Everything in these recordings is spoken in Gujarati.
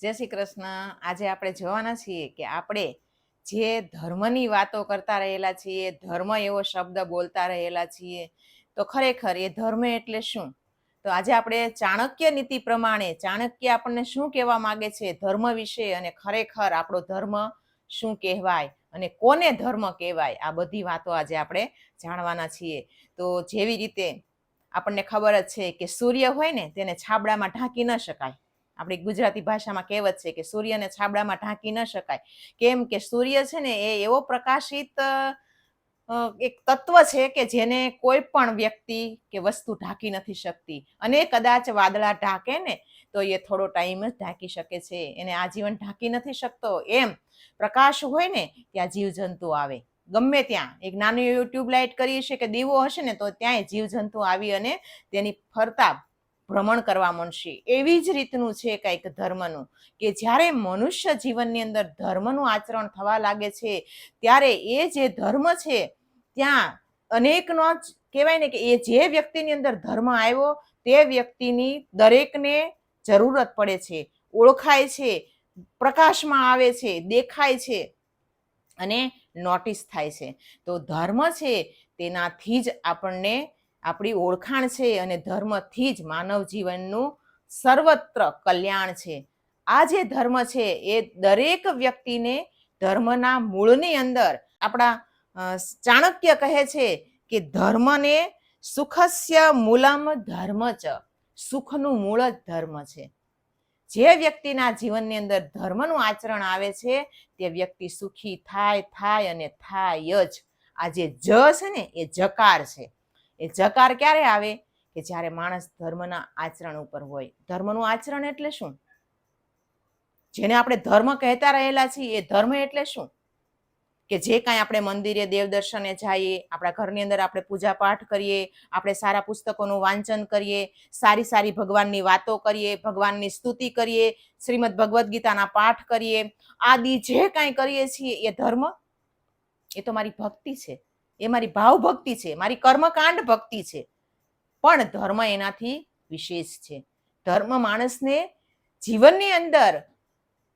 જય શ્રી કૃષ્ણ. આજે આપણે જોવાના છીએ કે આપણે જે ધર્મની વાતો કરતા રહેલા છીએ, ધર્મ એવો શબ્દ બોલતા રહેલા છીએ, તો ખરેખર એ ધર્મ એટલે શું? તો આજે આપણે ચાણક્ય નીતિ પ્રમાણે, ચાણક્ય આપણને શું કહેવા માગે છે ધર્મ વિશે અને ખરેખર આપણો ધર્મ શું કહેવાય અને કોને ધર્મ કહેવાય? આ બધી વાતો આજે આપણે જાણવાના છીએ. તો જેવી રીતે આપણને ખબર જ છે કે સૂર્ય હોય ને, તેને છાબડામાં ઢાંકી ન શકાય. આપણી ગુજરાતી ભાષામાં કહેવત છે કે સૂર્યને છાબડામાં ઢાંકી ન શકાય. કેમ કે સૂર્ય છે ને એ એવો પ્રકાશિત એક તત્વ છે કે જેને કોઈ પણ વ્યક્તિ કે વસ્તુ ઢાંકી નથી શકતી. અને કદાચ વાદળા ઢાંકે ને તો એ થોડો ટાઈમ જ ઢાંકી શકે છે. એને આજીવન ઢાંકી નથી શકતો. એમ પ્રકાશ હોય ને ત્યાં જીવજંતુ આવે. ગમે ત્યાં. એક નાનું એવી ટ્યુબલાઇટ કરી છે કે દીવો હશે ને તો ત્યાંય જીવજંતુ આવી અને તેની ફરતા ભ્રમણ કરવા મળશે એવી જ રીતનું છે કંઈક ધર્મનું, કે જ્યારે મનુષ્ય જીવનની અંદર ધર્મનું આચરણ થવા લાગે છે, ત્યારે એ જે ધર્મ છે, ત્યાં અનેકનો જ કહેવાય ને કે એ જે વ્યક્તિની અંદર ધર્મ આવ્યો, તે વ્યક્તિની દરેકને જરૂરત પડે છે, ઓળખાય છે, પ્રકાશમાં આવે છે, દેખાય છે અને નોટિસ થાય છે. તો ધર્મ છે, તેનાથી જ આપણને આપણી ઓળખાણ છે અને ધર્મથી જ માનવ જીવનનું સર્વત્ર કલ્યાણ છે. આ જે ધર્મ છે એ દરેક વ્યક્તિને ધર્મના મૂળની અંદર આપણા ચાણક્ય કહે છે કે ધર્મને સુખસ્ય મૂલમ ધર્મ જ સુખનું મૂળ જ ધર્મ છે. જે વ્યક્તિના જીવનની અંદર ધર્મનું આચરણ આવે છે, તે વ્યક્તિ સુખી થાય થાય અને થાય જ. આ જે જ છે ને એ જકાર છે. એ જકાર ક્યારે આવે? કે જ્યારે માણસ ધર્મના આચરણ ઉપર હોય. ધર્મનું આચરણ એટલે શું? જેને આપણે ધર્મ કહેતા રહેલા છીએ, એ ધર્મ એટલે શું? કે જે કાંઈ આપણે મંદિરે દેવદર્શને જઈએ, આપણા ઘરની અંદર આપણે પૂજા પાઠ કરીએ, આપણે સારા પુસ્તકોનું વાંચન કરીએ, સારી સારી ભગવાનની વાતો કરીએ, ભગવાનની સ્તુતિ કરીએ, શ્રીમદ ભગવદ્ ગીતાના પાઠ કરીએ, આદિ જે કાંઈ કરીએ છીએ, એ ધર્મ? એ તો મારી ભક્તિ છે. એ મારી ભાવ ભક્તિ છે, મારી કર્મકાંડ ભક્તિ છે. પણ ધર્મ એનાથી વિશેષ છે. ધર્મ માણસને જીવનની અંદર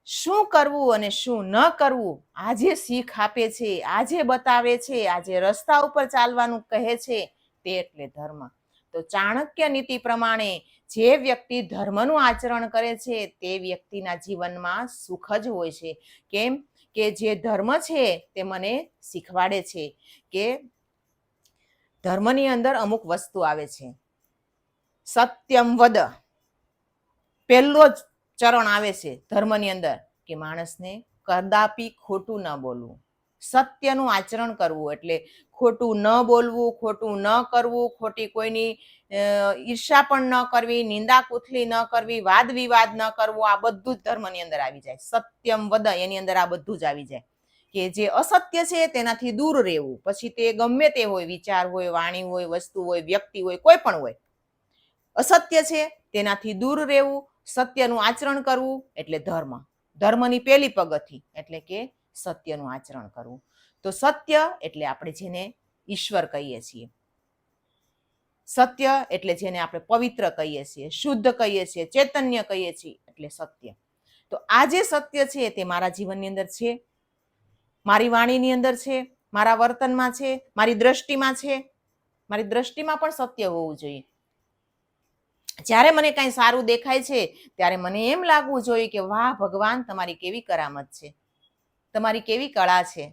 શું કરવું અને શું ન કરવું, આજે શીખ આપે છે, આજે બતાવે છે, આજે રસ્તા ઉપર ચાલવાનું કહે છે તે એટલે ધર્મ. તો ચાણક્ય નીતિ પ્રમાણે જે વ્યક્તિ ધર્મનું આચરણ કરે છે તે વ્યક્તિના જીવનમાં સુખ જ હોય છે. કેમ? કે જે ધર્મ છે તે મને શીખવાડે છે કે ધર્મની અંદર અમુક વસ્તુ આવે છે. સત્યમ વદ. પહેલો જ ચરણ આવે છે ધર્મની અંદર કે માણસને કદાપી ખોટું ન બોલવું. સત્યનું આચરણ કરવું એટલે ખોટું ન બોલવું, ખોટું ન કરવું, ખોટી કોઈની ઈર્ષા પણ ન કરવી, નિંદા કુથલી ન કરવી, વાદ વિવાદ ન કરવો, આ બધું જ ધર્મની અંદર આવી જાય. સત્યમ વદ એની અંદર આ બધું જ આવી જાય. કે જે અસત્ય છે તેનાથી દૂર રહેવું. પછી તે ગમે તે હોય, વિચાર હોય, વાણી હોય, વસ્તુ હોય, વ્યક્તિ હોય, કોઈ પણ હોય. અસત્ય છે તેનાથી દૂર રહેવું, સત્યનું આચરણ કરવું એટલે ધર્મ. ધર્મની પહેલી પગથી એટલે કે સત્યનું આચરણ કરવું. તો સત્ય એટલે આપણે જેને ઈશ્વર કહીએ છીએ. સત્ય એટલે જેને આપણે પવિત્ર કહીએ છીએ, શુદ્ધ કહીએ છીએ, ચૈતન્ય કહીએ છીએ એટલે સત્ય. તો આ જે સત્ય છે તે મારા જીવનની અંદર છે, મારી વાણીની અંદર છે, મારા વર્તનમાં છે, મારી દ્રષ્ટિમાં છે. મારી દ્રષ્ટિમાં પણ સત્ય હોવું જોઈએ. જ્યારે મને કાંઈ સારું દેખાય છે, ત્યારે મને એમ લાગવું જોઈએ કે વાહ, ભગવાન તમારી કેવી કરામત છે. તમારી કેવી કળા છે?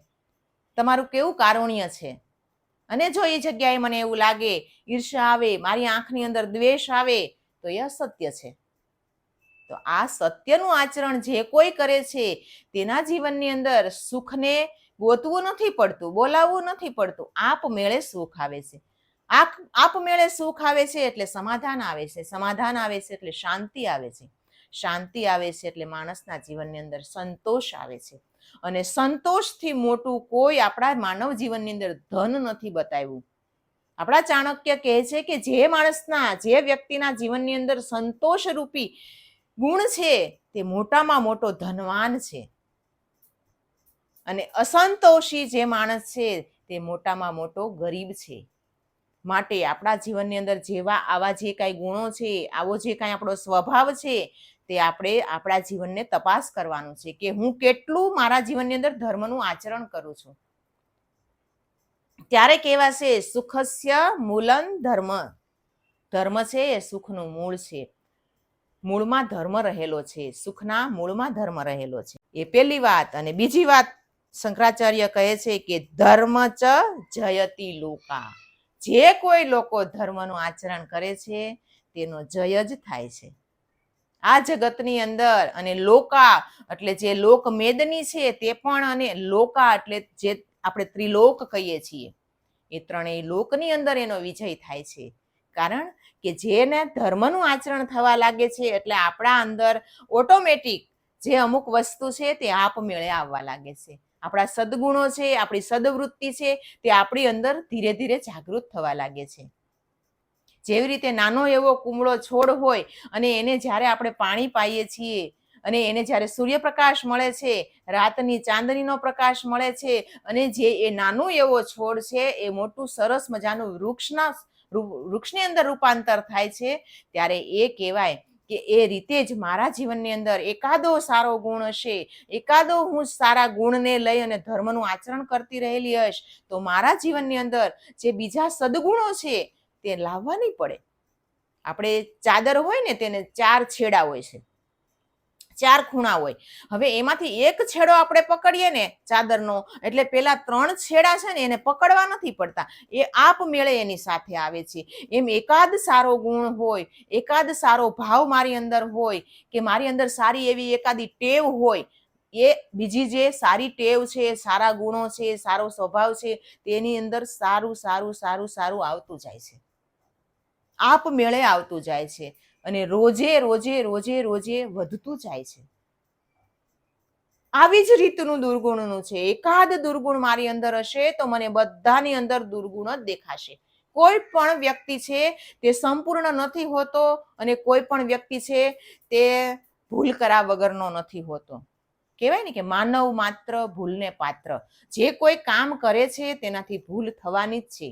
તમારું કેવું કારુણ્ય છે? અને જો એ જગ્યાએ મને એવું લાગે ઈર્ષા આવે, મારી આંખની અંદર દ્વેષ આવે, તો એ અસત્ય છે. તો આ સત્યનું આચરણ જે કોઈ કરે છે, તેના જીવનની અંદર સુખને ગોતવું નથી પડતું, બોલાવવું નથી પડતું. આપમેળે સુખ આવે છે. આપ આપમેળે સુખ આવે છે એટલે સમાધાન આવે છે. સમાધાન આવે છે એટલે શાંતિ આવે છે. શાંતિ આવે છે એટલે માણસના જીવનની અંદર સંતોષ આવે છે. અને સંતોષથી મોટું કોઈ આપણા માનવ જીવનની અંદર ધન નથી બતાવ્યું. આપણા ચાણક્ય કહે છે કે જે માણસના, જે વ્યક્તિના જીવનની અંદર સંતોષરૂપી ગુણ છે, તે મોટામાં મોટો ધનવાન છે. અને અસંતોષી જે માણસ છે, તે મોટામાં મોટો ગરીબ છે. માટે આપણા જીવનની અંદર જેવા આવા જે કાંઈ ગુણો છે, આવો જે કાંઈ આપણો સ્વભાવ છે તે આપણે આપણા જીવનને તપાસ કરવાનું છે કે હું કેટલું મારા જીવનની અંદર ધર્મનું આચરણ કરું છું. ત્યારે કહેવાશે સુખસ્ય મૂલન ધર્મ. ધર્મ છે એ સુખનું મૂળ છે. મૂળમાં ધર્મ રહેલો છે. સુખના મૂળમાં ધર્મ રહેલો છે. એ પહેલી વાત અને બીજી વાત શંકરાચાર્ય કહે છે કે ધર્મ ચ જયતી લોકા. જે કોઈ લોકો ધર્મનું આચરણ કરે છે, તેનો જય જ થાય છે. આ જગતની અંદર અને લોકા, એટલે જે લોક મેદની છે તે પણ અને લોકા, એટલે જે આપણે ત્રિલોક કહીએ છીએ, એ ત્રણેય લોકની અંદર એનો વિજય થાય છે. કારણ કે જેને ધર્મનું આચરણ થવા લાગે છે, એટલે આપણા અંદર ઓટોમેટિક જે અમુક વસ્તુ છે તે આપમેળે આવવા લાગે છે. આપણા સદગુણો છે, આપણી સદવૃત્તિ છે, તે આપણી અંદર ધીરે ધીરે જાગૃત થવા લાગે છે. જેવી રીતે નાનો એવો કુમળો છોડ હોય અને એને જ્યારે આપણે પાણી પાઈએ છીએ અને એને જ્યારે સૂર્યપ્રકાશ મળે છે, રાતની ચાંદનીનો પ્રકાશ મળે છે અને જે એ નાનો એવો છોડ છે એ મોટું સરસ મજાનું વૃક્ષના વૃક્ષની અંદર રૂપાંતર થાય છે, ત્યારે એ કહેવાય કે એ રીતે જ મારા જીવનની અંદર એકાદો સારો ગુણ હશે, એકાદો હું સારા ગુણને લઈ અને ધર્મનું આચરણ કરતી રહેલી હશ, તો મારા જીવનની અંદર જે બીજા સદગુણો છે તે લાવવા નહીં પડે. આપણે ચાદર હોય ને તેને ચાર છેડા હોય છે. ચાર ખૂણા હોય. હવે એમાંથી એક છેડો આપણે પકડીએ ને ચાદરનો, એટલે પેલા ત્રણ છેડા છે ને એને પકડવા નથી પડતા. એ આપમેળે એની સાથે આવે છે. એમ એકાદ સારો ગુણ હોય, એકાદ સારો ભાવ મારી અંદર હોય, કે મારી અંદર સારી એવી એકાદી ટેવ હોય, એ બીજી જે સારી ટેવ છે, સારા ગુણો છે, સારો સ્વભાવ છે, તેની અંદર સારું સારું સારું સારું આવતું જાય છે. આપમેળે આવતું જાય છે અને રોજે રોજે રોજે રોજે વધતું જાય છે. આવી જ રીતનું દુર્ગુણનું છે. એકાદ દુર્ગુણ મારી અંદર હશે તો મને બધાની અંદર દુર્ગુણ જ દેખાશે. કોઈ પણ વ્યક્તિ છે તે સંપૂર્ણ નથી હોતો અને કોઈ પણ વ્યક્તિ છે તે ભૂલ કરા વગરનો નથી હોતો. કહેવાય ને કે માનવ માત્ર ભૂલને પાત્ર. જે કોઈ કામ કરે છે તેનાથી ભૂલ થવાની જ છે.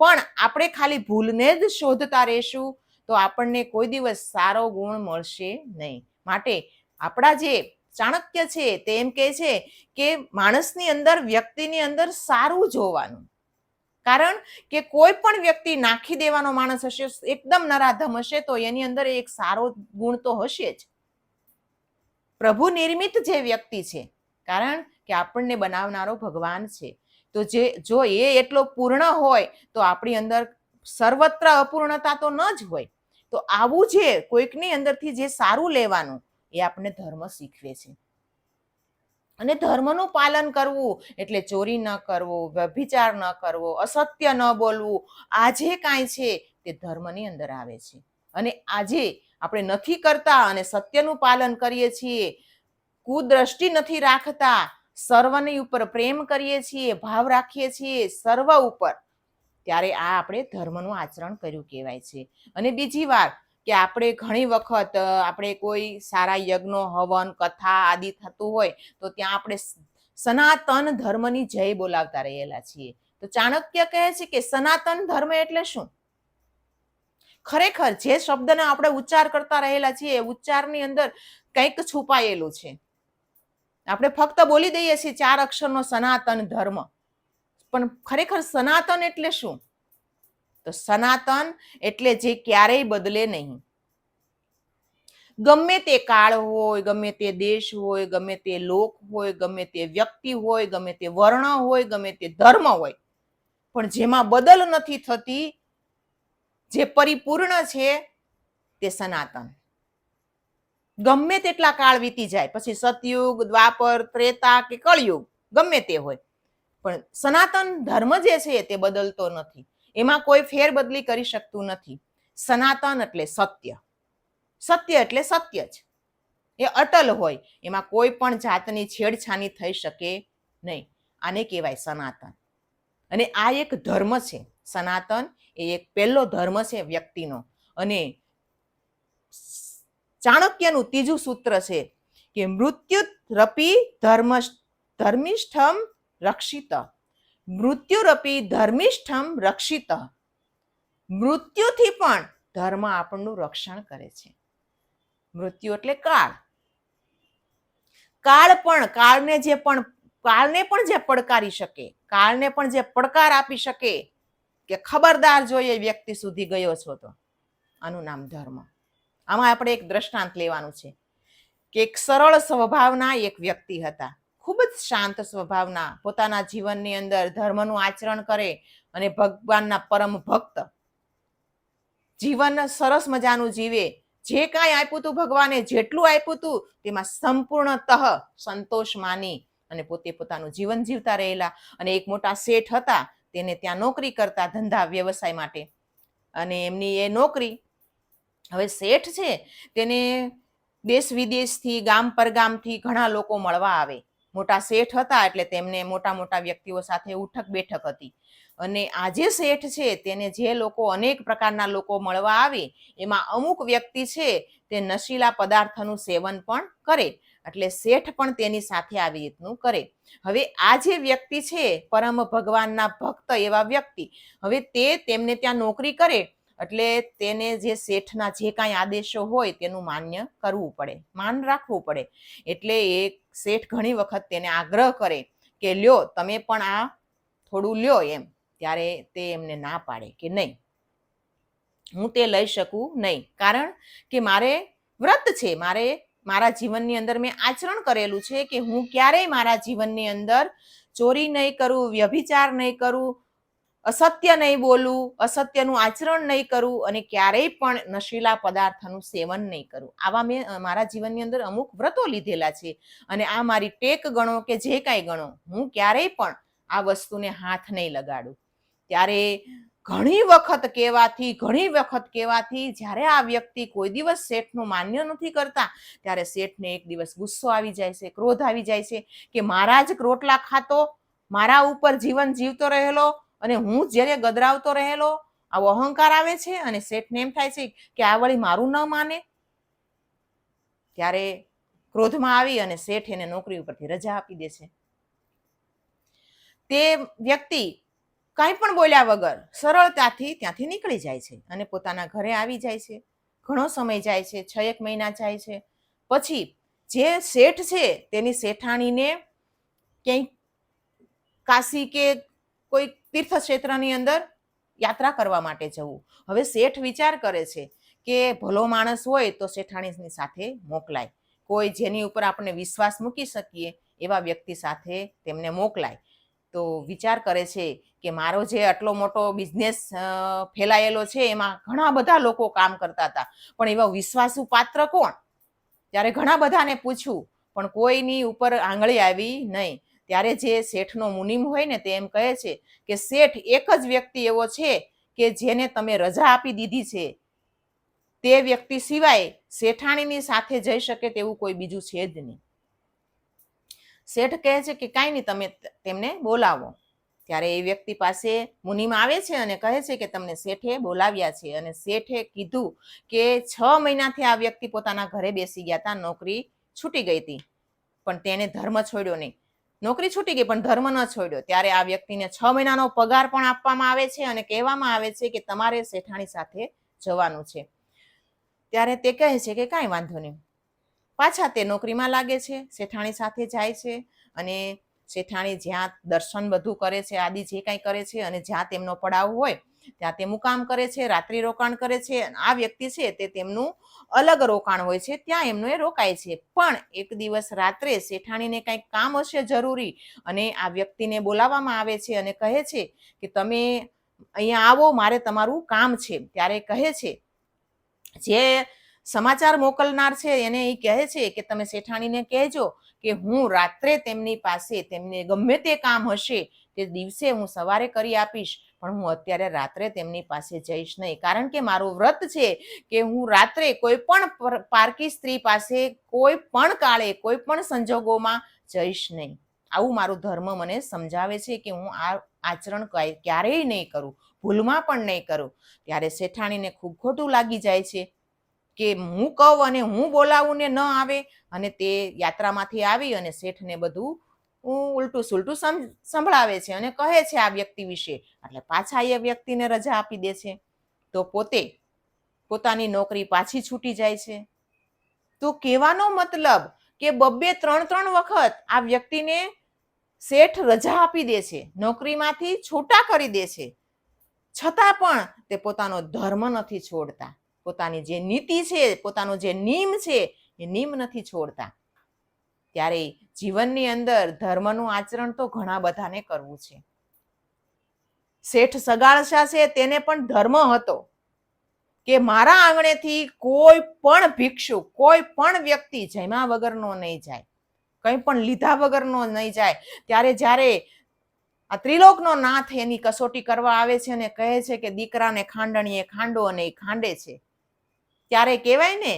પણ આપણે ખાલી ભૂલને જ શોધતા રહેશું તો આપણને કોઈ દિવસ સારો ગુણ મળશે નહીં. માટે આપણા જે ચાણક્ય છે તે એમ કહે છે કે માણસની અંદર વ્યક્તિની અંદર સારું જોવાનું કારણ કે કોઈ પણ વ્યક્તિ નાખી દેવાનો માણસ હશે, એકદમ નરાધમ હશે, તો એની અંદર એક સારો ગુણ તો હશે જ. પ્રભુ નિર્મિત જે વ્યક્તિ છે, કારણ કે આપણને બનાવનારો ભગવાન છે. તો જે, જો એ એટલો પૂર્ણ હોય, તો આપણી અંદર સર્વત્ર અપૂર્ણતા તો ન જ હોય. તો આવું જે કોઈકની અંદરથી જે સારું લેવાનું, એ આપણને ધર્મ શીખવે છે. અને ધર્મનું પાલન કરવું, એટલે ચોરી ન કરવો, વ્યભિચાર ન કરવો, અસત્ય ન બોલવું, આ જે કાંઈ છે, તે ધર્મની અંદર આવે છે. અને આજે આપણે નથી કરતા અને સત્યનું પાલન કરીએ છીએ. કુદ્રષ્ટિ નથી રાખતા. સર્વની ઉપર પ્રેમ કરીએ છીએ, ભાવ રાખીએ છીએ, સર્વ ઉપર. ત્યારે આ આપણે ધર્મનું આચરણ કર્યું કહેવાય છે. અને બીજી વાત કે આપણે ઘણી વખત આપણે કોઈ સારા યજ્ઞો, હવન, કથા આદિ થતું હોય તો ત્યાં આપણે સનાતન ધર્મની જય બોલાવતા રહેલા છીએ. તો ચાણક્ય કહે છે કે સનાતન ધર્મ એટલે શું? ખરેખર જે શબ્દને આપણે ઉચ્ચાર કરતા રહેલા છીએ ઉચ્ચારની અંદર કંઈક છુપાયેલું છે. આપણે ફક્ત બોલી દઈએ છીએ ચાર અક્ષરનો સનાતન ધર્મ. પણ ખરેખર સનાતન એટલે શું? તો સનાતન એટલે જે ક્યારેય બદલે નહીં. ગમે તે કાળ હોય, ગમે તે દેશ હોય, ગમે તે લોક હોય, ગમે તે વ્યક્તિ હોય, ગમે તે વર્ણ હોય, ગમે તે ધર્મ હોય. પણ જેમાં બદલ નથી થતી જે પરિપૂર્ણ છે તે સનાતન. ગમે તેટલા કાળ વીતી જાય, પછી સતયુગ, દ્વાપર, ત્રેતા કે કળયુગ, ગમે તે હોય. પણ સનાતન ધર્મ જે છે તે બદલતો નથી. એમાં કોઈ ફેરબદલી કરી શકતું નથી. સનાતન એટલે સત્ય. સત્ય એટલે સત્ય જ. એ અટલ હોય. એમાં કોઈ પણ જાતની છેડછાની થઈ શકે નહીં. આને કહેવાય સનાતન. અને આ એક ધર્મ છે. સનાતન એ એક પહેલો ધર્મ છે વ્યક્તિનો. અને ચાણક્યનું ત્રીજું સૂત્ર છે કે મૃત્યુરપી ધર્મ ધર્મિષ્ઠમ રક્ષિત. મૃત્યુરપી ધર્મિષ્ઠમ રક્ષિત. મૃત્યુથી પણ ધર્મ આપણનું રક્ષણ કરે છે. મૃત્યુ એટલે કાળ. કાળ પણ, કાળને જે પણ, કાળને પણ જે પડકારી શકે, કાળને પણ જે પડકાર આપી શકે કે ખબરદાર જોઈએ વ્યક્તિ સુધી ગયો છો તો. આનું નામ ધર્મ. આમાં આપણે એક દ્રષ્ટાંત લેવાનું છે કે એક સરળ સ્વભાવના એક વ્યક્તિ હતા. ખૂબ જ શાંત સ્વભાવના, પોતાના જીવનની અંદર ધર્મનું આચરણ કરે અને ભગવાનના પરમ ભક્ત. જીવન સરસ મજાનું જીવે. જે કાંઈ આપ્યું હતું ભગવાને, જેટલું આપ્યું હતું તેમાં સંપૂર્ણતઃ સંતોષ માની અને પોતે પોતાનું જીવન જીવતા રહેલા. અને એક મોટા શેઠ હતા તેને ત્યાં નોકરી કરતા ધંધા વ્યવસાય માટે. અને એમની એ નોકરી હવે શેઠ છે તેને દેશ વિદેશથી, ગામ પરગામથી ઘણા લોકો મળવા આવે. મોટા શેઠ હતા એટલે તેમને મોટા મોટા વ્યક્તિઓ સાથે ઉઠક બેઠક હતી. અને આજે શેઠ છે તેને જે લોકો અનેક પ્રકારના લોકો મળવા આવે, એમાં અમુક વ્યક્તિ છે તે નશીલા પદાર્થનું સેવન પણ કરે. એટલે શેઠ પણ તેની સાથે આવી રીતનું કરે. હવે આ જે વ્યક્તિ છે, પરમ ભગવાનના ભક્ત એવા વ્યક્તિ, હવે તે તેમને ત્યાં નોકરી કરે, એટલે તેને જે શેઠના જે કાંઈ આદેશો હોય તેનું માન્ય કરવું પડે, માન રાખવું પડે. એટલે એ શેઠ ઘણી વખત તેને આગ્રહ કરે કે, લ્યો, તમે પણ આ થોડું લ્યો એમ. ત્યારે તે એમને ના પાડે કે નહીં. હું તે લઈ શકું નહીં. કારણ કે મારે વ્રત છે, મારે મારા જીવનની અંદર મેં આચરણ કરેલું છે કે હું ક્યારેય મારા જીવનની અંદર ચોરી નહીં કરું, વ્યભિચાર નહીં કરું, અસત્ય નહીં બોલું, અસત્યનું આચરણ નહીં કરું અને ક્યારેય પણ નશીલા પદાર્થનું સેવન નહીં કરું. આવા મેં મારા જીવનની અંદર અમુક વ્રતો લીધેલા છે અને આ મારી ટેક ગણો કે જે કાંઈ ગણો, હું ક્યારેય પણ આ વસ્તુને હાથ નહીં લગાડું. ત્યારે ઘણી વખત કહેવાથી, ઘણી વખત કહેવાથી જ્યારે આ વ્યક્તિ કોઈ દિવસ શેઠનું માન્ય નથી કરતા, ત્યારે શેઠને એક દિવસ ગુસ્સો આવી જાય છે, ક્રોધ આવી જાય છે કે મારા જ રોટલા ખાતો, મારા ઉપર જીવન જીવતો રહેલો અને હું જ્યારે ગદરાવતો રહેલો, આવો અહંકાર આવે છે અને શેઠને એમ થાય છે કે આ વળી મારું ન માને? ત્યારે ક્રોધમાં આવી અને શેઠ એને નોકરી ઉપરથી રજા આપી દે છે. તે વ્યક્તિ કાંઈ પણ બોલ્યા વગર સરળતાથી ત્યાંથી નીકળી જાય છે અને પોતાના ઘરે આવી જાય છે. ઘણો સમય જાય છે છ એક મહિના જાય છે. પછી જે શેઠ છે તેની શેઠાણીને ક્યાંય કાશી કે કોઈ તીર્થ ક્ષેત્રની અંદર યાત્રા કરવા માટે જવું. હવે શેઠ વિચાર કરે છે કે ભલો માણસ હોય તો શેઠાણીની સાથે મોકલાય. કોઈ જેની ઉપર આપણે વિશ્વાસ મૂકી શકીએ એવા વ્યક્તિ સાથે તેમને મોકલાય. તો વિચાર કરે છે કે મારો જે આટલો મોટો બિઝનેસ ફેલાયેલો છે, એમાં ઘણા બધા લોકો કામ કરતા હતા. પણ એવા વિશ્વાસુ પાત્ર કોણ? ત્યારે ઘણા બધાને પૂછ્યું, પણ કોઈની ઉપર આંગળી આવી નહીં. ત્યારે જે શેઠનો મુનિમ હોય ને તે એમ કહે છે કે, શેઠ એક જ વ્યક્તિ એવો છે કે જેને તમે રજા આપી દીધી છે. તે વ્યક્તિ સિવાય શેઠાણીની સાથે જઈ શકે તેવું કોઈ બીજું છે જ નહીં. શેઠ કહે છે કે કાંઈ નહીં, તમે તેમને બોલાવો. ત્યારે એ વ્યક્તિ પાસે મુનિમ આવે છે અને કહે છે કે તમને શેઠે બોલાવ્યા છે. અને શેઠે કીધું કે છ મહિનાથી આ વ્યક્તિ પોતાના ઘરે બેસી ગયા હતા, નોકરી છૂટી ગઈ હતી. પણ તેણે ધર્મ છોડ્યો નહીં. નોકરી છૂટી ગઈ, પણ ધર્મ ન છોડ્યો. ત્યારે આ વ્યક્તિને છ મહિનાનો પગાર પણ આપવામાં આવે છે અને કહેવામાં આવે છે કે તમારે શેઠાણી સાથે જવાનું છે. ત્યારે તે કહે છે કે કાંઈ વાંધો નહીં. પાછા તે નોકરીમાં લાગે છે, શેઠાણી સાથે જાય છે અને શેઠાણી જ્યાં દર્શન બધું કરે છે, આદિ જે કાંઈ કરે છે અને જ્યાં તેમનો પડાવ હોય, ત્યાં તે મુકામ કરે છે, રાત્રિ રોકાણ કરે છે આ વ્યક્તિ છે તે તેમનું અલગ રોકાણ હોય છે, ત્યાં એમનું એ રોકાય છે. પણ એક દિવસ રાત્રે શેઠાણીને કંઈક કામ હશે જરૂરી અને આ વ્યક્તિને બોલાવવામાં આવે છે અને કહે છે કે તમે અહીંયા આવો, મારે તમારું કામ છે. ત્યારે કહે છે, જે સમાચાર મોકલનાર છે, એને એ કહે છે કે તમે શેઠાણીને કહેજો કે હું રાત્રે તેમની પાસે, તેમને ગમે તે કામ હશે, તે દિવસે હું સવારે કરી આપીશ, પણ હું અત્યારે રાત્રે તેમની પાસે જઈશ નહીં. કારણ કે મારું વ્રત છે કે હું રાત્રે કોઈ પણ પારકી સ્ત્રી પાસે કોઈ પણ કાળે, કોઈ પણ સંજોગોમાં જઈશ નહીં. આવું મારું ધર્મ મને સમજાવે છે કે હું આ આચરણ ક્યારેય નહીં કરું, ભૂલમાં પણ નહીં કરું. ત્યારે શેઠાણીને ખૂબ ખોટું લાગી જાય છે. કે હું કહું અને હું બોલાવું ને ન આવે અને તે યાત્રામાંથી આવી અને શેઠને બધું હું ઉલટું સુલટું સંભળાવે છે અને કહે છે આ વ્યક્તિ વિશે. એટલે પાછા એ વ્યક્તિને રજા આપી દે છે. તો પોતે પોતાની નોકરી પાછી છૂટી જાય છે. તો કહેવાનો મતલબ કે બબ્બે ત્રણ ત્રણ વખત આ વ્યક્તિને શેઠ રજા આપી દે છે. નોકરીમાંથી છૂટા કરી દે છે. છતાં પણ તે પોતાનો ધર્મ નથી છોડતા. પોતાની જે નીતિ છે, પોતાનો જે નિયમ છે, એ નિયમ નથી છોડતા. ત્યારે જીવનની અંદર ધર્મનું આચરણ તો ઘણા બધાને કરવું છે. શેઠ સગાળશા છે તેને પણ ધર્મ હતો કે મારા આંગણેથી કોઈ પણ ભિક્ષુ, કોઈ પણ વ્યક્તિ જમ્યા વગરનો નહીં જાય, કંઈ પણ લીધા વગરનો નહીં જાય. ત્યારે જ્યારે આ ત્રિલોકનો નાથ એની કસોટી કરવા આવે છે અને કહે છે કે દીકરાને ખાંડણીએ ખાંડો અને એ ખાંડે છે. ત્યારે કહેવાય ને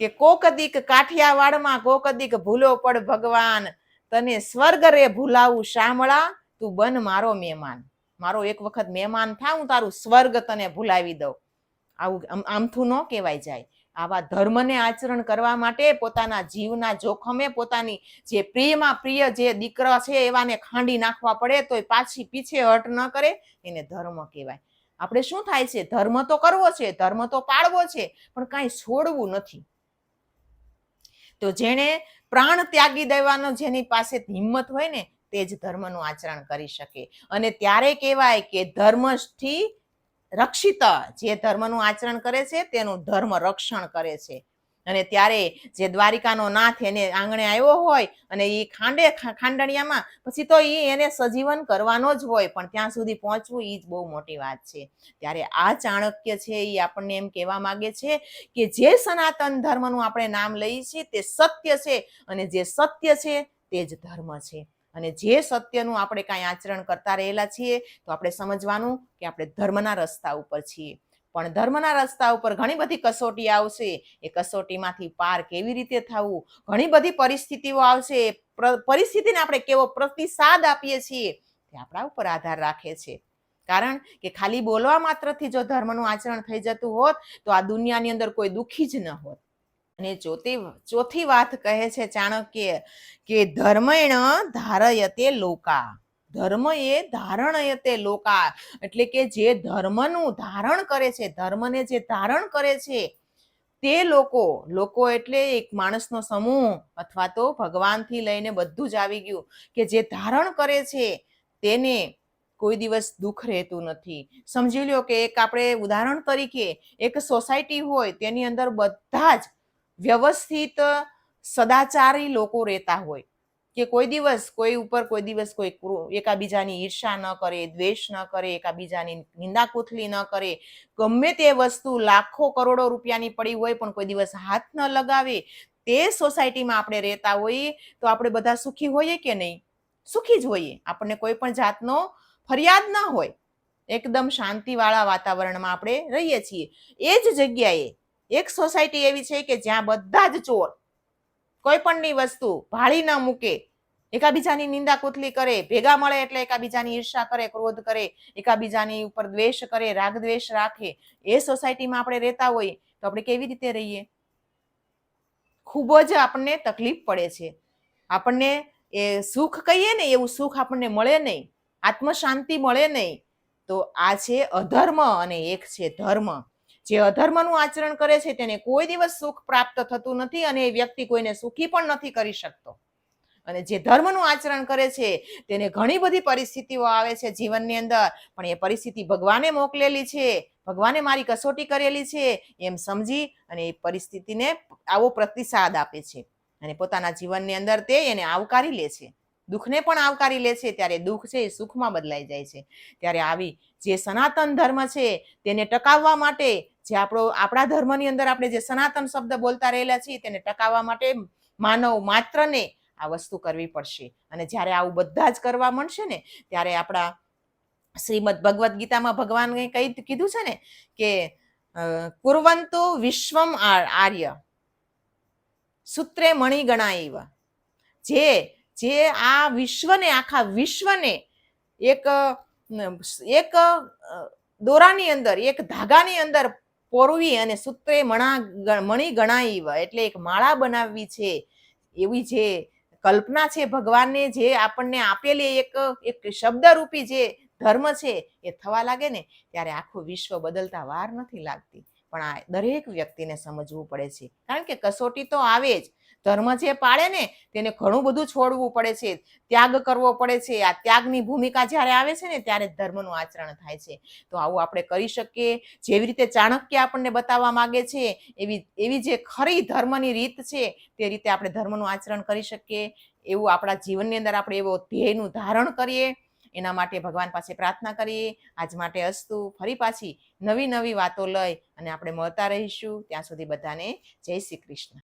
કે કોકદીક કાઠિયાવાડમાં કોકદીક ભૂલો પડ ભગવાન, તને સ્વર્ગ રે ભૂલાવું શામળા, તું બન મારો મહેમાન. મારો એક વખત મહેમાન થા, હું તારું સ્વર્ગ તને ભૂલાવી દઉં. આવું આમથું ન કહેવાય જાય. આવા ધર્મને આચરણ કરવા માટે પોતાના જીવના જોખમે, પોતાની જે પ્રિયમાં પ્રિય જે દીકરા છે, એવાને ખાંડી નાખવા પડે તો પાછી પીછે હટ ન કરે, એને ધર્મ કહેવાય. આપણે શું થાય છે? ધર્મ તો કરવો છે, ધર્મ તો પાળવો છે, પણ કાંઈ છોડવું નથી. તો જેણે પ્રાણ ત્યાગી દેવાનો જેની પાસે હિંમત હોય ને, તે જ ધર્મનું આચરણ કરી શકે. અને ત્યારે કહેવાય કે ધર્મથી રક્ષિત, જે ધર્મનું આચરણ કરે છે, તેનું ધર્મ રક્ષણ કરે છે. અને ત્યારે જે દ્વારિકાનો નાથ એને આંગણે આવ્યો હોય અને એ ખાંડે ખાંડણિયામાં, પછી તો એ એને સજીવન કરવાનો જ હોય, પણ ત્યાં સુધી પહોંચવું એ જ બહુ મોટી વાત છે. ત્યારે આ ચાણક્ય છે એ આપણને એમ કહેવા માગે છે કે જે સનાતન ધર્મનું આપણે નામ લઈએ છીએ તે સત્ય છે અને જે સત્ય છે તે જ ધર્મ છે. અને જે સત્યનું આપણે કાંઈ આચરણ કરતા રહેલા છીએ તો આપણે સમજવાનું કે આપણે ધર્મના રસ્તા ઉપર છીએ. પણ ધર્મના રસ્તા ઉપર ઘણી બધી કસોટી આવશે. એ કસોટીમાંથી પાર કેવી રીતે થવું? ઘણી બધી પરિસ્થિતિઓ આવશે. પરિસ્થિતિને આપણે કેવો પ્રતિસાદ આપીએ છીએ તે આપણા ઉપર આધાર રાખે છે. કારણ કે ખાલી બોલવા માત્રથી જો ધર્મનું આચરણ થઈ જતું હોત, તો આ દુનિયાની અંદર કોઈ દુઃખી જ ન હોત. અને ચોથી ચોથી વાત કહે છે ચાણક્ય કે ધર્મેણ ધારયતે લોકા. ધર્મ એ ધારણયતે લોકા. એટલે કે જે ધર્મનું ધારણ કરે છે, ધર્મને જે ધારણ કરે છે, તે લોકો લોકો એટલે એક માણસનો સમૂહ અથવા તો ભગવાનથી લઈને બધું જ આવી ગયું કે જે ધારણ કરે છે, તેને કોઈ દિવસ દુઃખ રહેતું નથી. સમજી લ્યો કે એક આપણે ઉદાહરણ તરીકે એક સોસાયટી હોય, તેની અંદર બધા જ વ્યવસ્થિત સદાચારી લોકો રહેતા હોય. કે કોઈ દિવસ કોઈ ઉપર કોઈ દિવસ કોઈ એકાબીજાની ઈર્ષા ન કરે, દ્વેષ ન કરે, એકાબીજાની નિંદા કુથલી ન કરે, ગમે તે વસ્તુ લાખો કરોડો રૂપિયાની પડી હોય પણ કોઈ દિવસ હાથ ન લગાવે, તે સોસાયટીમાં આપણે રહેતા હોઈએ તો આપણે બધા સુખી હોઈએ કે નહીં? સુખી જ હોઈએ. આપણને કોઈ પણ જાતનો ફરિયાદ ન હોય. એકદમ શાંતિવાળા વાતાવરણમાં આપણે રહીએ છીએ. એ જ જગ્યાએ એક સોસાયટી એવી છે કે જ્યાં બધા જ ચોર કોઈ પણની વસ્તુ ભાળી ન મૂકે, એકાબીજાની નિંદા કુથલી કરે, ભેગા મળે એટલે એકાબીજાની ઈર્ષા કરે, ક્રોધ કરે, એકાબીજાની ઉપર દ્વેષ કરે, રાગ દ્વેષ રાખે, એ સોસાયટીમાં આપણે રહેતા હોઈએ, તો આપણે કેવી રીતે રહીએ? ખૂબ જ આપણને તકલીફ પડે છે. આપણને એ સુખ કહીએ ને, એવું સુખ આપણને મળે નહીં, આત્મશાંતિ મળે નહીં. તો આ છે અધર્મ અને એક છે ધર્મ. જે અધર્મનું આચરણ કરે છે તેને કોઈ દિવસ સુખ પ્રાપ્ત થતું નથી અને એ વ્યક્તિ કોઈને સુખી પણ નથી કરી શકતો. અને જે ધર્મનું આચરણ કરે છે તેને ઘણી બધી પરિસ્થિતિઓ આવે છે જીવનની અંદર. પણ એ પરિસ્થિતિ ભગવાને મોકલેલી છે, ભગવાને મારી કસોટી કરેલી છે, એમ સમજી અને એ પરિસ્થિતિને આવો પ્રતિસાદ આપે છે. અને પોતાના જીવનની અંદર તે એને આવકારી લે છે. દુઃખને પણ આવકારી લે છે. ત્યારે દુઃખ છે એ સુખમાં બદલાઈ જાય છે. ત્યારે આવી જે સનાતન ધર્મ છે તેને ટકાવવા માટે જે આપણો, આપણા ધર્મની અંદર આપણે જે સનાતન શબ્દ બોલતા રહેલા છીએ તેને ટકાવવા માટે માનવ માત્રને આ વસ્તુ કરવી પડશે. અને જ્યારે આવું બધા જ કરવા મળશે ને, ત્યારે આપણા શ્રીમદ ભગવદ્ ગીતામાં ભગવાને કઈ કીધું છે ને કે કુર્વંતુ વિશ્વમ આર્ય. સૂત્રે મણિ ગણાય જે જે આ વિશ્વને, આખા વિશ્વને એક એક દોરાની અંદર, એક ધાગાની અંદર પોરવી અને સૂત્રે મણા મણી ગણાઈવ એટલે એક માળા બનાવવી છે. એવી જે કલ્પના છે ભગવાનને, જે આપણને આપેલી એક એક શબ્દરૂપી જે ધર્મ છે, એ થવા લાગે ને, ત્યારે આખું વિશ્વ બદલતા વાર નથી લાગતી. પણ આ દરેક વ્યક્તિને સમજવું પડે છે. કારણ કે કસોટી તો આવે જ. ધર્મ જે પાળે ને તેને ઘણું બધું છોડવું પડે છે, ત્યાગ કરવો પડે છે. આ ત્યાગની ભૂમિકા જ્યારે આવે છે ને ત્યારે ધર્મનું આચરણ થાય છે. તો આવું આપણે કરી શકીએ. જેવી રીતે ચાણક્ય આપણને બતાવવા માંગે છે, એવી એવી જે ખરી ધર્મની રીત છે, તે રીતે આપણે ધર્મનું આચરણ કરી શકીએ. એવું આપણા જીવનની અંદર આપણે એવો ધ્યેયનું ધારણ કરીએ. એના માટે ભગવાન પાસે પ્રાર્થના કરીએ. આજ માટે અસ્તુ. ફરી પાછી નવી નવી વાતો લઈ અને આપણે મળતા રહીશું. ત્યાં સુધી બધાને જય શ્રી કૃષ્ણ.